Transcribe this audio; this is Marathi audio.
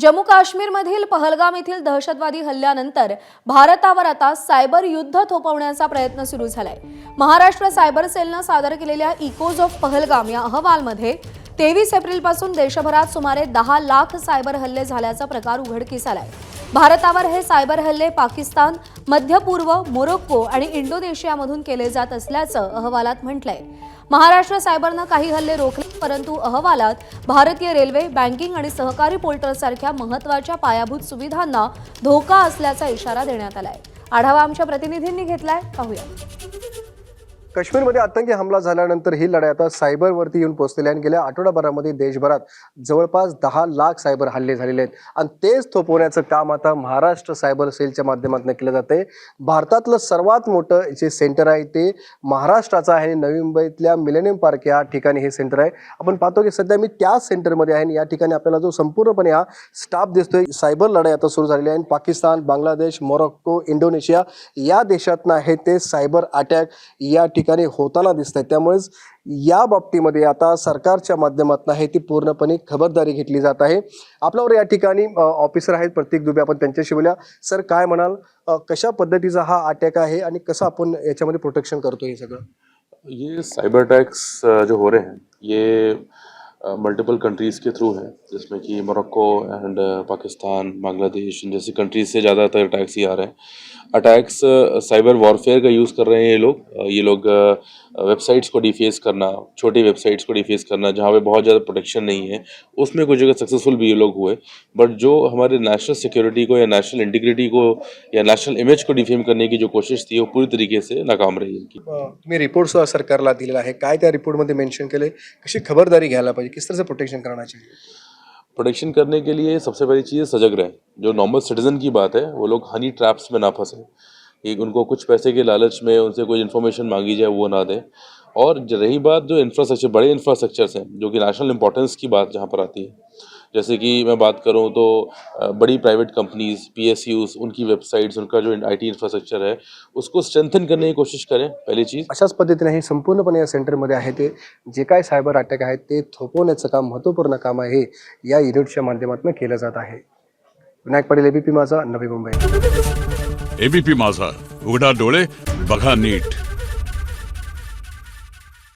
जम्मू काश्मीरमधील पहलगाम येथील दहशतवादी हल्ल्यानंतर भारतावर आता सायबर युद्ध थोपवण्याचा प्रयत्न सुरू झालाय. महाराष्ट्र सायबर सेलनं सादर केलेल्या इकोज ऑफ पहलगाम या अहवालमध्ये तेवीस एप्रिलपासून देशभरात सुमारे दहा लाख सायबर हल्ले झाल्याचा प्रकार उघडकीस आलाय. भारतावर हे सायबर हल्ले पाकिस्तान मध्य पूर्व मोरोक्को आणि इंडोनेशियामधून केले जात असल्याचं अहवालात म्हटलंय. महाराष्ट्र सायबरनं काही हल्ले रोखले परंतु अहवालात भारतीय रेल्वे बँकिंग आणि सहकारी पोर्टलसारख्या महत्त्वाच्या पायाभूत सुविधांना धोका असल्याचा इशारा देण्यात आलाय. आढावा आमच्या प्रतिनिधींनी घेतलाय. पाहूया. काश्मीरमध्ये आतंकी हमला झाल्यानंतर ही लढाई आता सायबरवरती येऊन पोहोचलेली आहे. आणि गेल्या आठवडाभरामध्ये देशभरात जवळपास दहा लाख सायबर हल्ले झालेले आहेत. आणि तेच थोपवण्याचं काम आता महाराष्ट्र सायबर सेलच्या माध्यमातून केलं जाते भारतातलं सर्वात मोठं जे सेंटर आहे ते महाराष्ट्राचं आहे. आणि नवी मुंबईतल्या मिलेनियम पार्क या ठिकाणी हे सेंटर आहे. आपण पाहतो की सध्या मी त्याच सेंटरमध्ये आहे. आणि या ठिकाणी आपल्याला जो संपूर्णपणे हा स्टाफ दिसतोय सायबर लढाई आता सुरू झालेली आहे. आणि पाकिस्तान बांगलादेश मोरक्को इंडोनेशिया या देशातनं आहे ते सायबर अटॅक या ठिकाणी ठिकाणी होताना दिसत आहेत त्यामुळेच या बाबतीमध्ये आता सरकारच्या माध्यमातून आहे ती पूर्णपणे खबरदारी घेतली जात आहे. आपल्यावर या ठिकाणी ऑफिसर आहेत प्रत्येक दुबे आपण त्यांच्याशी बोलूया. सर काय म्हणाल? कशा पद्धतीचा हा अटॅक आहे आणि कसं आपण याच्यामध्ये प्रोटेक्शन करतो हे सगळं? ये साइबर अटैक्स जो हो रहे हैं ये मल्टीपल कंट्रीज़ के थ्रू है जिसमें कि मोरक्को एंड पाकिस्तान बांग्लादेश जैसी कंट्रीज़ से ज़्यादातर अटैक्स ही आ रहे हैं। अटैक्स साइबर वॉरफेयर का यूज़ कर रहे हैं ये लोग। ये लोग वेबसाइट्स को डिफेस करना छोटी वेबसाइट्स को डिफेस करना जहाँ पे बहुत ज़्यादा प्रोटेक्शन नहीं है उसमें कुछ जगह सक्सेसफुल भी ये लोग हुए। बट जो हमारे नेशनल सिक्योरिटी को या नेशनल इंटीग्रिटी को या नेशनल इमेज को डिफेम करने की जो कोशिश थी वो पूरी तरीके से नाकाम रही अ, तुम्ही रिपोर्ट सुद्धा सरकारला दिलेला आहे काय त्या रिपोर्टमध्ये मेन्शन केले कशी खबरदारी पाहिजे? किस तरह से प्रोटेक्शन कराना चाहिए? प्रोटेक्शन करने के लिए सबसे पहली चीज़ सजग रहें। जो नॉर्मल सिटीजन की बात है, वो लोग हनी ट्रैप्स में ना फंसे। एक उनको कुछ पैसे के लालच में उनसे कोई इन्फॉर्मेशन मांगी जाए, वो ना दें। और रही बात जो इंफ्रास्ट्रक्चर बड़े इंफ्रास्ट्रक्चर्स हैं, जो कि नेशनल इंपॉर्टेंस की बात जहाँ पर आती है। जैसे कि मैं बात करूँ तो बड़ी private companies PSUs उनकी वेबसाइट्स उनका जो आई टी इंफ्रास्ट्रक्चर है उसको स्ट्रेंथन करने की कोशिश करें पहली चीज़। अशाच पद्धतीने हे संपूर्णपणे या सेंटरमध्ये आहे ते जे काय सायबर अटॅक आहेत ते थोपवण्याचं काम महत्त्वपूर्ण काम आहे या युनिटच्या माध्यमातून केलं जात आहे. विनायक पाटील एबीपी माझा नवी मुंबई. एबीपी माझा उघडा डोळे बघा नीट.